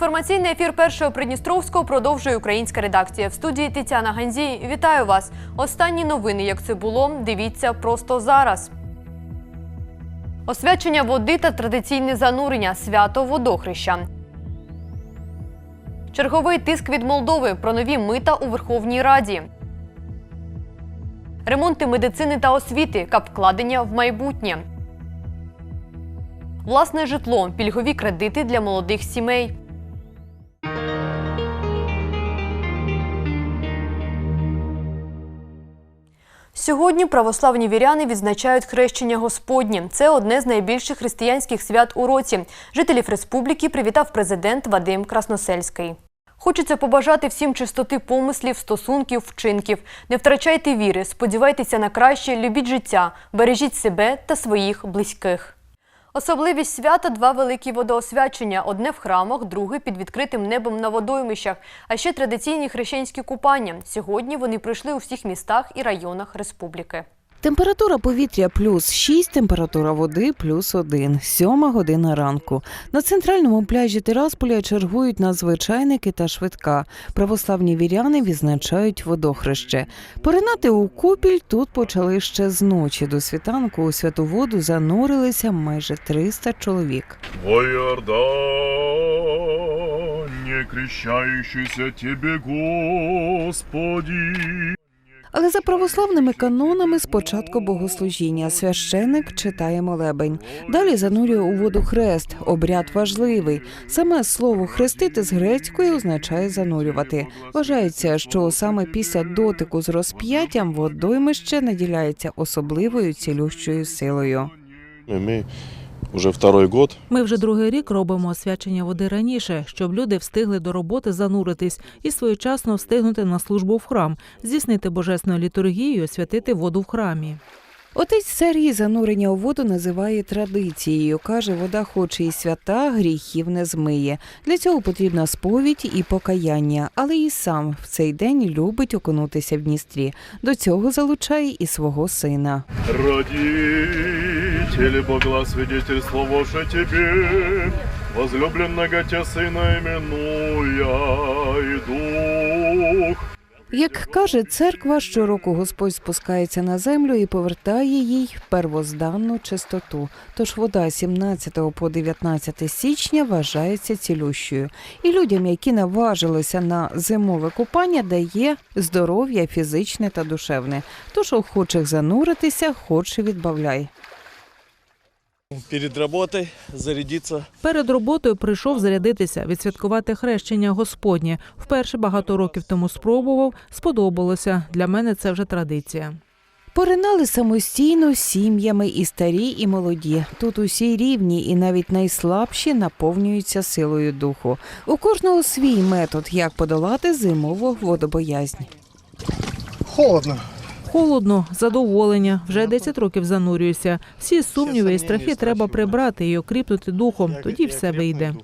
Інформаційний ефір першого Придністровського продовжує українська редакція. В студії Тетяна Ганзій. Вітаю вас. Останні новини, як це було, дивіться просто зараз. Освячення води та традиційне занурення свято водохреща. Черговий тиск від Молдови про нові мита у Верховній Раді. Ремонти медицини та освіти, кап вкладення в майбутнє. Власне житло, пільгові кредити для молодих сімей. Сьогодні православні віряни відзначають хрещення Господнє. Це одне з найбільших християнських свят у році. Жителів республіки привітав президент Вадим Красносельський. Хочеться побажати всім чистоти помислів, стосунків, вчинків. Не втрачайте віри, сподівайтеся на краще, любіть життя, бережіть себе та своїх близьких. Особливість свята два великі водоосвячення: одне в храмах, друге під відкритим небом на водоймищах, а ще традиційні хрещенські купання. Сьогодні вони пройшли у всіх містах і районах республіки. Температура повітря плюс 6, температура води плюс 1, сьома година ранку. На центральному пляжі Тирасполя чергують надзвичайники та швидка. Православні віряни відзначають водохреще. Поринати у купіль тут почали ще з ночі. До світанку у святу воду занурилися майже 300 чоловік. О Иордане, крещающийся тебе, Господи. Але за православними канонами спочатку богослужіння священик читає молебень. Далі занурює у воду хрест. Обряд важливий. Саме слово хрестити з грецької означає занурювати. Вважається, що саме після дотику з розп'яттям водоймище наділяється особливою цілющою силою. Мы уже второй год Ми вже другий рік робимо освячення води раніше, щоб люди встигли до роботи зануритись і своєчасно встигнути на службу в храм, здійснити божественну літургію, і освятити воду в храмі. Отець Сергій занурення у воду називає традицією. каже, вода, хоч і свята, гріхів не змиє. Для цього потрібна сповідь і покаяння, але і сам в цей день любить окунутися в Дністрі. До цього залучає і свого сина. Родители, Богла свидетельство ваше тебе, возлюбленного тебя сына именуя и дух. Як каже церква, щороку Господь спускається на землю і повертає їй первозданну чистоту. Тож вода 17 по 19 січня вважається цілющою. І людям, які наважилися на зимове купання, дає здоров'я фізичне та душевне. Тож охочих зануритися, хоч відбавляй. Перед работой зарядиться. Перед роботою прийшов зарядитися, відсвяткувати хрещення Господнє. Вперше багато років тому спробував, сподобалося. Для мене це вже традиція. Поринали самостійно сім'ями і старі, і молоді. Тут усі рівні, і навіть найслабші наповнюються силою духу. У кожного свій метод, як подолати зимову водобоязнь. Холодно. Холодно, задоволення. Вже 10 років занурююся. Всі сумніви і страхи треба прибрати і окріпнути духом. Тоді все вийде.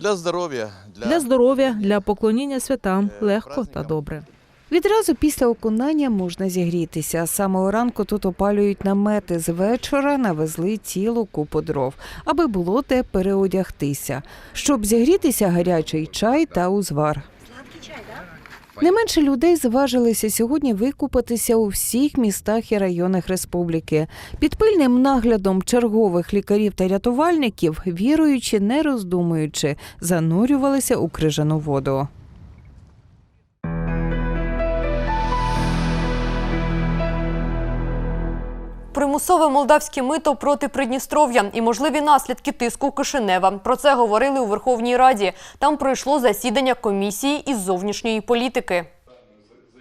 Для здоров'я, для, Для здоров'я, для поклоніння святам легко та добре. Відразу після окунання можна зігрітися. З самого ранку тут опалюють намети. З вечора навезли цілу купу дров, аби було де переодягтися. Щоб зігрітися, гарячий чай та узвар. Не менше людей зважилися сьогодні викупатися у всіх містах і районах республіки. Під пильним наглядом чергових лікарів та рятувальників, віруючи, не роздумуючи, занурювалися у крижану воду. Примусове молдавське мито проти Придністров'я і можливі наслідки тиску Кишинева. Про це говорили у Верховній Раді. Там пройшло засідання комісії із зовнішньої політики.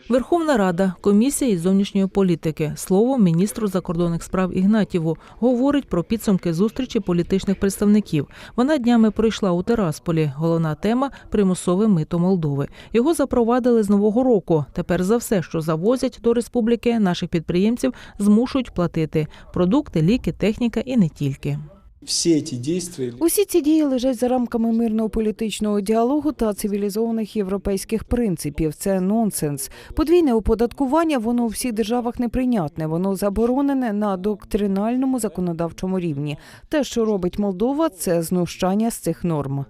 Верховна Рада, комісія із зовнішньої політики, слово міністру закордонних справ Ігнатіву говорить про підсумки зустрічі політичних представників. Вона днями пройшла у Терасполі. Головна тема примусове мито Молдови. Його запровадили з нового року. Тепер за все, що завозять до республіки, наших підприємців змушують платити продукти, ліки, техніка і не тільки. Все эти действия Усі ці дії лежать за рамками мирного політичного діалогу та цивілізованих європейських принципів. Це нонсенс. Подвійне оподаткування воно у всіх державах неприйнятне. Воно заборонене на доктринальному законодавчому рівні. Те, що робить Молдова, це знущання з цих норм.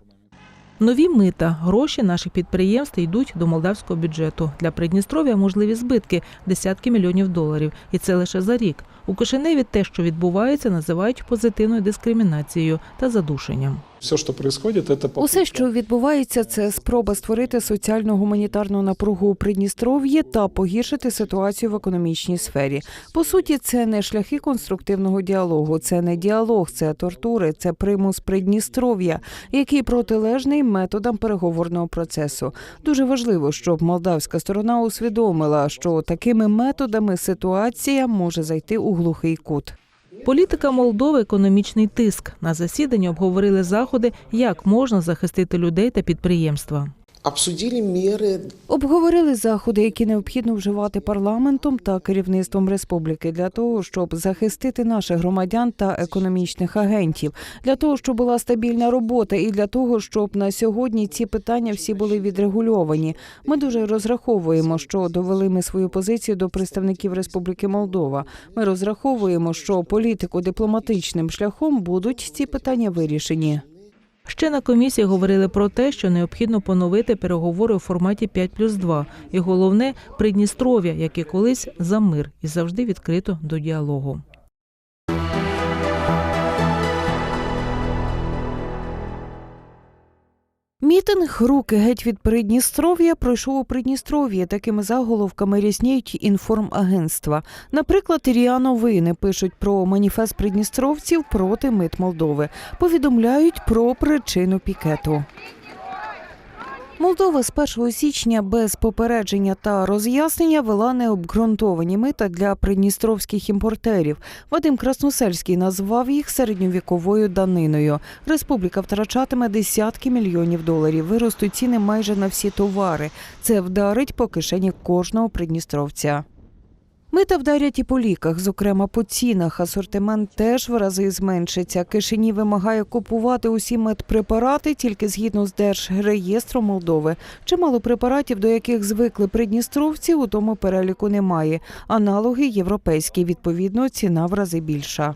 Нові мита, гроші наших підприємств йдуть до молдавського бюджету. Для Придністров'я можливі збитки десятки мільйонів доларів, і це лише за рік. У Кишиневі те, що відбувається, називають позитивною дискримінацією та задушенням. Все, что происходит, это Усе, що відбувається, це спроба створити соціальну гуманітарну напругу у Придністров'ї та погіршити ситуацію в економічній сфері. По суті, це не шляхи конструктивного діалогу, це не діалог, це тортури, це примус Придністров'я, який протилежний методам переговорного процесу. Дуже важливо, щоб молдавська сторона усвідомила, що такими методами ситуація може зайти у глухий кут. Політика Молдови економічний тиск. На засіданні обговорили заходи, як можна захистити людей та підприємства. Обсудили меры Обговорили заходи, які необхідно вживати парламентом та керівництвом республіки для того, щоб захистити наших громадян та економічних агентів, для того, щоб була стабільна робота, і для того, щоб на сьогодні ці питання всі були відрегульовані. Ми дуже розраховуємо, що довели ми свою позицію до представників Республіки Молдова. Ми розраховуємо, що політико-дипломатичним шляхом будуть ці питання вирішені. Ще на комісії говорили про те, що необхідно поновити переговори у форматі 5 плюс 2. І головне Придністров'я, яке колись за мир і завжди відкрито до діалогу. Мітинг руки геть від Придністров'я пройшов у Придністров'ї. Такими заголовками різніють інформагентства. Наприклад, РІА Новини пишуть про маніфест придністровців проти мит Молдови. Повідомляють про причину пікету. Молдова з 1 січня без попередження та роз'яснення вела необґрунтовані мита для придністровських імпортерів. Вадим Красносельський назвав їх середньовіковою даниною. Республіка втрачатиме десятки мільйонів доларів. Виростуть ціни майже на всі товари. Це вдарить по кишені кожного придністровця. Мита вдарять і по ліках, зокрема по цінах. Асортимент теж в рази зменшиться. Кишині вимагає купувати усі медпрепарати тільки згідно з Держреєстром Молдови. Чимало препаратів, до яких звикли придністровці, у тому переліку немає. Аналоги європейські. Відповідно, ціна в рази більша.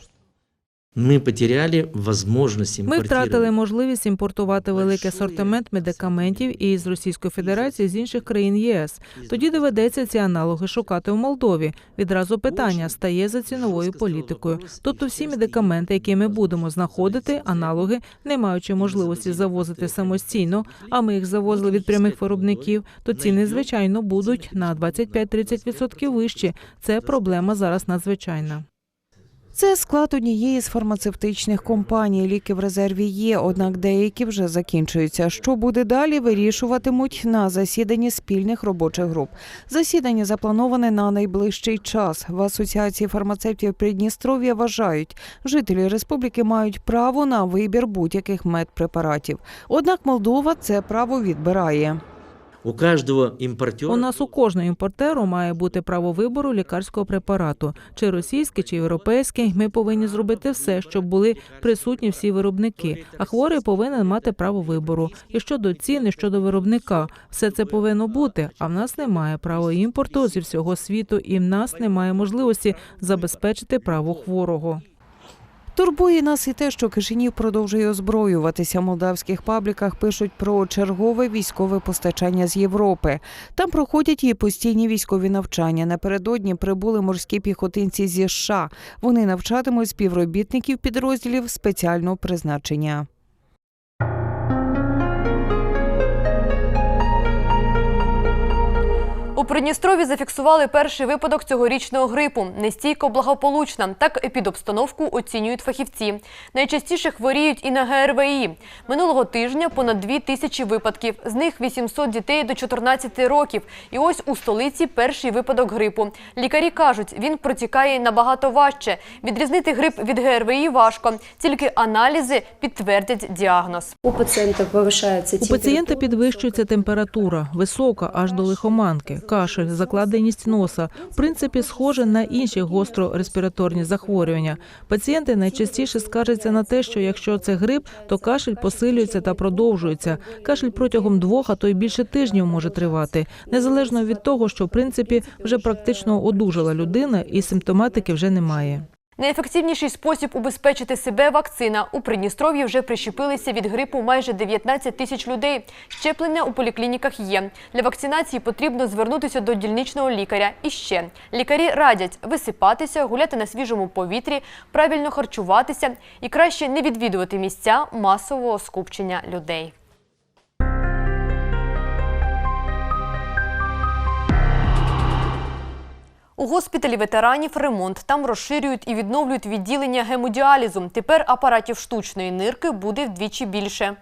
Мы потеряли возможность Ми втратили можливість імпортувати великий асортимент медикаментів із Російської Федерації з інших країн ЄС. Тоді доведеться ці аналоги шукати у Молдові. Відразу питання стає за ціновою політикою. Тобто, всі медикаменти, які ми будемо знаходити, аналоги, не маючи можливості завозити самостійно, а ми їх завозили від прямих виробників, то ціни звичайно будуть на 25-30% вищі. Це проблема зараз надзвичайна. Це склад однієї з фармацевтичних компаній. Ліки в резерві є, однак деякі вже закінчуються. Що буде далі, вирішуватимуть на засіданні спільних робочих груп. Засідання заплановане на найближчий час. В асоціації фармацевтів Придністров'я вважають, жителі республіки мають право на вибір будь-яких медпрепаратів. Однак Молдова це право відбирає. У каждого импортера У нас у кожного імпортеру має бути право вибору лікарського препарату, чи російський, чи європейський. Ми повинні зробити все, щоб були присутні всі виробники. А хворий повинен мати право вибору. І щодо ціни, щодо виробника, все це повинно бути. А в нас немає права імпорту зі всього світу, і в нас немає можливості забезпечити право хворого. Турбує нас і те, що Кишинів продовжує озброюватися. В молдавських пабліках пишуть про чергове військове постачання з Європи. Там проходять і постійні військові навчання. Напередодні прибули морські піхотинці зі США. Вони навчатимуть співробітників підрозділів спеціального призначення. У Придністрові зафіксували перший випадок цьогорічного грипу. Нестійко благополучна. Так епідобстановку оцінюють фахівці. Найчастіше хворіють і на ГРВІ. Минулого тижня понад 2 тисячі випадків. З них 800 дітей до 14 років. І ось у столиці перший випадок грипу. Лікарі кажуть, він протікає набагато важче. Відрізнити грип від ГРВІ важко. Тільки аналізи підтвердять діагноз. У пациента повышается У пацієнта підвищується температура, висока аж до лихоманки, кашель, закладеність носа. В принципі, схоже на інші гостро-респіраторні захворювання. Пацієнти найчастіше скаржаться на те, що якщо це грип, то кашель посилюється та продовжується. Кашель протягом двох, а то й більше тижнів може тривати, незалежно від того, що в принципі вже практично одужала людина і симптоматики вже немає. Найефективніший спосіб убезпечити себе вакцина. У Придністров'ї вже прищепилися від грипу майже 19 тисяч людей. Щеплення у поліклініках є. Для вакцинації потрібно звернутися до дільничного лікаря. І ще лікарі радять висипатися, гуляти на свіжому повітрі, правильно харчуватися і краще не відвідувати місця масового скупчення людей. У госпіталі ветеранів ремонт. Там розширюють і відновлюють відділення гемодіалізу. Тепер апаратів штучної нирки буде вдвічі більше.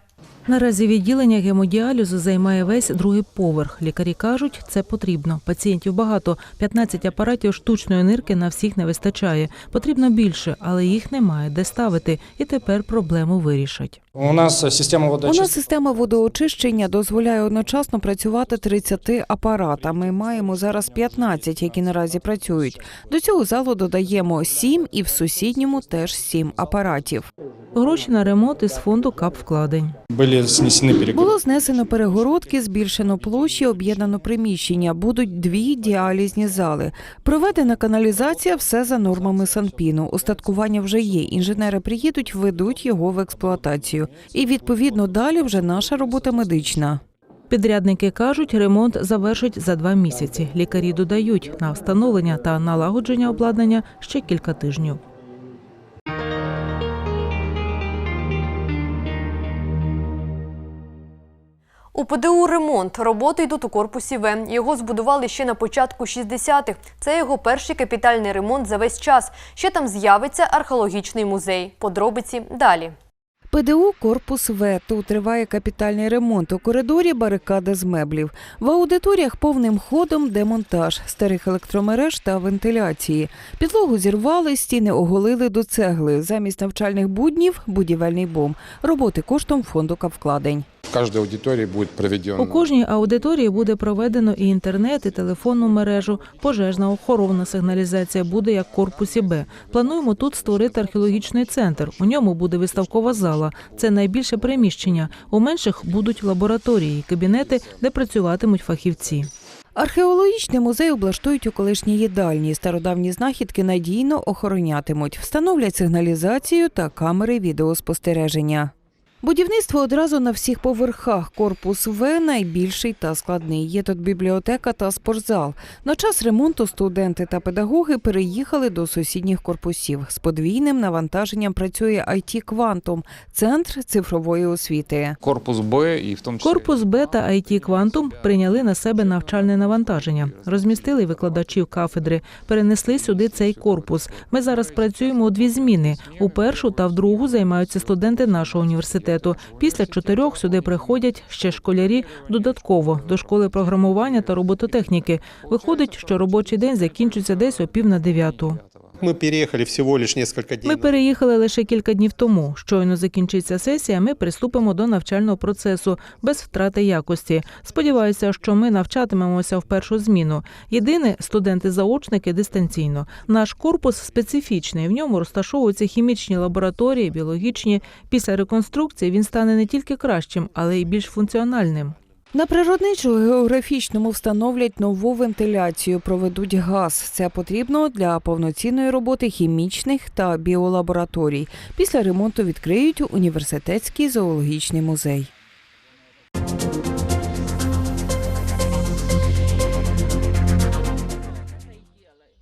Наразі відділення гемодіалізу займає весь другий поверх. Лікарі кажуть, це потрібно. Пацієнтів багато. 15 апаратів штучної нирки на всіх не вистачає. Потрібно більше, але їх немає де ставити. І тепер проблему вирішать. У нас система У нас система водоочищення дозволяє одночасно працювати 30 апаратам. Ми маємо зараз 15, які наразі працюють. До цього залу додаємо 7 і в сусідньому теж 7 апаратів. Гроші на ремонт із фонду КАП вкладень. Были снесены перегородки. Було знесено перегородки, збільшено площі, об'єднано приміщення. Будуть дві діалізні зали. Проведена каналізація, все за нормами Санпіну. Устаткування вже є. Інженери приїдуть, введуть його в експлуатацію. І відповідно далі вже наша робота медична. Підрядники кажуть, ремонт завершать за два місяці. Лікарі додають на встановлення та налагодження обладнання ще кілька тижнів. У ПДУ ремонт. Роботи йдуть у корпусі В. Його збудували ще на початку 60-х. Це його перший капітальний ремонт за весь час. Ще там з'явиться археологічний музей. Подробиці далі. ПДУ корпус В. Тут триває капітальний ремонт. У коридорі барикада з меблів. В аудиторіях повним ходом демонтаж старих електромереж та вентиляції. Підлогу зірвали, стіни оголили до цегли. Замість навчальних буднів будівельний бом. Роботи коштом фонду кавкладень. В каждой аудитории будет проведен... У кожній аудиторії буде проведено і інтернет, і телефонну мережу. Пожежна охоронна сигналізація буде як в корпусі Б. Плануємо тут створити археологічний центр. У ньому буде виставкова зала. Це найбільше приміщення. У менших будуть лабораторії, кабінети, де працюватимуть фахівці. Археологічний музей облаштують у колишній їдальні. Стародавні знахідки надійно охоронятимуть, встановлять сигналізацію та камери відеоспостереження. Будівництво одразу на всіх поверхах. Корпус В найбільший та складний. Є тут бібліотека та спортзал. На час ремонту студенти та педагоги переїхали до сусідніх корпусів. З подвійним навантаженням працює IT Квантум – центр цифрової освіти. Корпус Б и в том числе... Корпус Б та IT Квантум прийняли на себе навчальне навантаження, розмістили викладачів кафедри, перенесли сюди цей корпус. Ми зараз працюємо у дві зміни. У першу та в другу займаються студенти нашого університету. Після чотирьох сюди приходять ще школярі додатково до школи програмування та робототехніки. Виходить, що робочий день закінчиться десь о пів на дев'яту. Мы переехали всего лишь несколько дней. Ми переїхали лише кілька днів тому. Щойно закінчиться сесія. Ми приступимо до навчального процесу без втрати якості. Сподіваюся, що ми навчатимемося в першу зміну. Єдине, студенти-заочники дистанційно. Наш корпус специфічний. В ньому розташовуються хімічні лабораторії, біологічні. Після реконструкції він стане не тільки кращим, але й більш функціональним. На природничо-географічному встановлять нову вентиляцію, проведуть газ. Це потрібно для повноцінної роботи хімічних та біолабораторій. Після ремонту відкриють університетський зоологічний музей.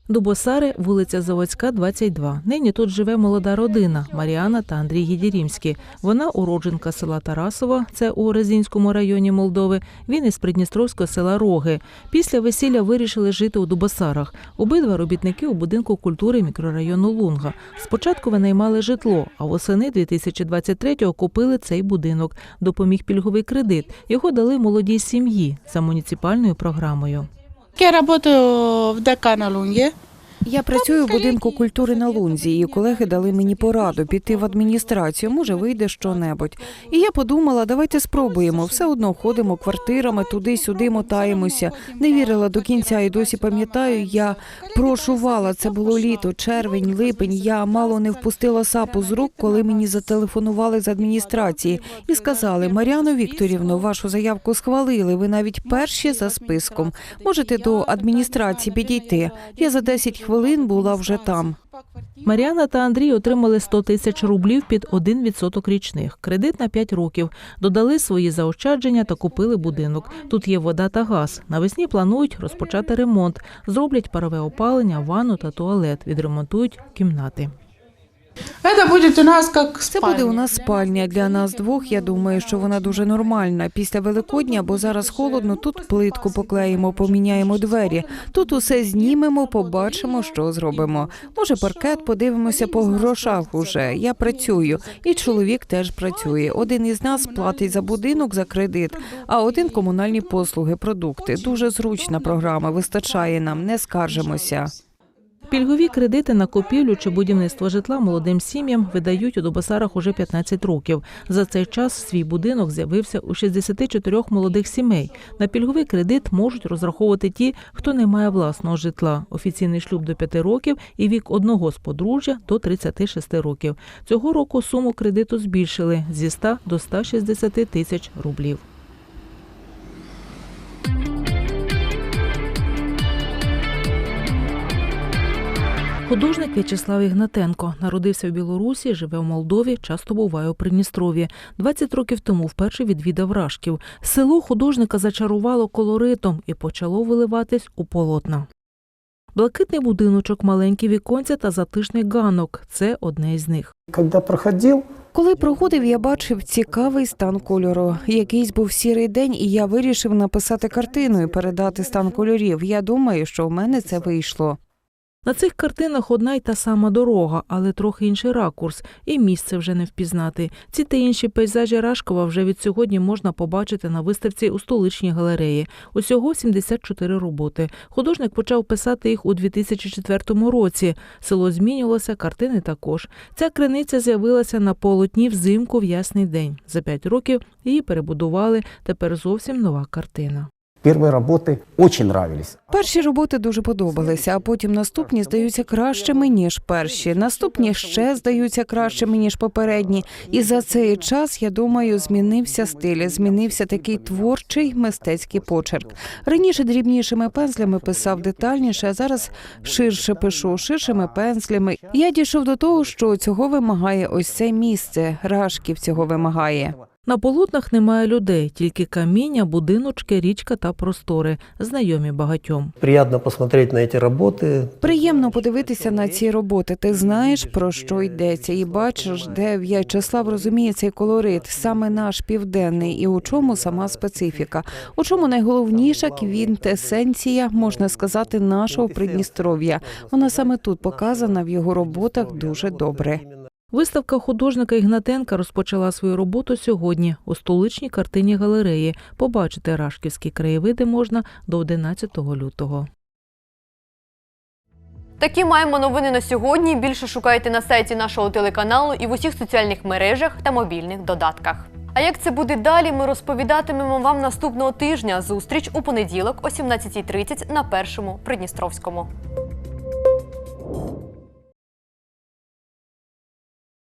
Дубосари, вулиця Заводська, 22. Нині тут живе молода родина Маріана та Андрій Гідірімський. Вона уродженка села Тарасова, це у Резінському районі Молдови. Він із Придністровського села Роги. Після весілля вирішили жити у Дубосарах. Обидва робітники у будинку культури мікрорайону Лунга. Спочатку винаймали житло, а восени 2023-го купили цей будинок. Допоміг пільговий кредит. Його дали молодій сім'ї за муніципальною програмою. Я работаю в ДК на Лунге. Я працюю в будинку культури на Лунзі, і колеги дали мені пораду піти в адміністрацію. Може, вийде що-небудь. І я подумала, давайте спробуємо. Все одно ходимо квартирами, туди-сюди мотаємося. Не вірила до кінця і досі пам'ятаю. Я прошувала. Це було літо, червень, липень. Я мало не впустила сапу з рук, коли мені зателефонували з адміністрації і сказали: Мар'яно Вікторівно, вашу заявку схвалили. Ви навіть перші за списком. Можете до адміністрації підійти. Я за 10 хвилин хвилин була вже там. Маріана та Андрій отримали 100 тисяч рублів під 1% річних. Кредит на 5 років. Додали свої заощадження та купили будинок. Тут є вода та газ. Навесні планують розпочати ремонт. Зроблять парове опалення, ванну та туалет. Відремонтують кімнати. Это будет у нас как Це буде у нас спальня для нас двох. Я думаю, що вона дуже нормальна. Після Великодня, бо зараз холодно, тут плитку поклеїмо, поміняємо двері. Тут усе знімемо, побачимо, що зробимо. Може, паркет подивимося по грошах уже. Я працюю, і чоловік теж працює. Один із нас платить за будинок за кредит, а один комунальні послуги, продукти. Дуже зручна програма. Вистачає нам, не скаржимося. Пільгові кредити на купівлю чи будівництво житла молодим сім'ям видають у Добосарах уже 15 років. За цей час свій будинок з'явився у 64 молодих сімей. На пільговий кредит можуть розраховувати ті, хто не має власного житла. Офіційний шлюб до 5 років і вік одного з подружжя до 36 років. Цього року суму кредиту збільшили зі 100 до 160 тисяч рублів. Художник В'ячеслав Ігнатенко народився в Білорусі, живе в Молдові, часто буває у Придністров'ї. 20 років тому вперше відвідав Рашків. Село художника зачарувало колоритом і почало виливатись у полотна. Блакитний будиночок, маленькі віконця та затишний ганок це одне із них. Когда проходил, Коли проходив, я бачив цікавий стан кольору. Якийсь був сірий день, і я вирішив написати картину і передати стан кольорів. Я думаю, що в мене це вийшло. На цих картинах одна й та сама дорога, але трохи інший ракурс, і місце вже не впізнати. Ці та інші пейзажі Рашкова вже від сьогодні можна побачити на виставці у столичній галереї. Усього 74 роботи. Художник почав писати їх у 2004 році. Село змінювалося, картини також. Ця криниця з'явилася на полотні взимку в ясний день. За п'ять років її перебудували. Тепер зовсім нова картина. Первые работы очень нравились. Перші роботи дуже подобалися, а потім наступні здаються кращими ніж перші. Наступні ще здаються кращими ніж попередні. І за цей час я думаю, змінився стиль, змінився такий творчий мистецький почерк. Раніше дрібнішими пензлями писав детальніше, а зараз ширше пишу, ширшими пензлями. Я дійшов до того, що цього вимагає ось це місце. Рашків цього вимагає. На полотнах немає людей, тільки каміння, будиночки, річка та простори, знайомі багатьом. Приятно посмотреть на эти работы. Приємно подивитися на ці роботи. Ти знаєш про що йдеться, і бачиш, де В'ячеслав розуміє цей колорит, саме наш південний, і у чому сама специфіка. У чому найголовніша квінтесенція, можна сказати, нашого Придністров'я. Вона саме тут показана в його роботах дуже добре. Виставка художника Ігнатенка розпочала свою роботу сьогодні у столичній картині галереї. Побачити рашківські краєвиди можна до 11 лютого. Такі маємо новини на сьогодні. Більше шукайте на сайті нашого телеканалу і в усіх соціальних мережах та мобільних додатках. А як це буде далі, ми розповідатимемо вам наступного тижня. Зустріч у понеділок о 17.30 на першому Придністровському.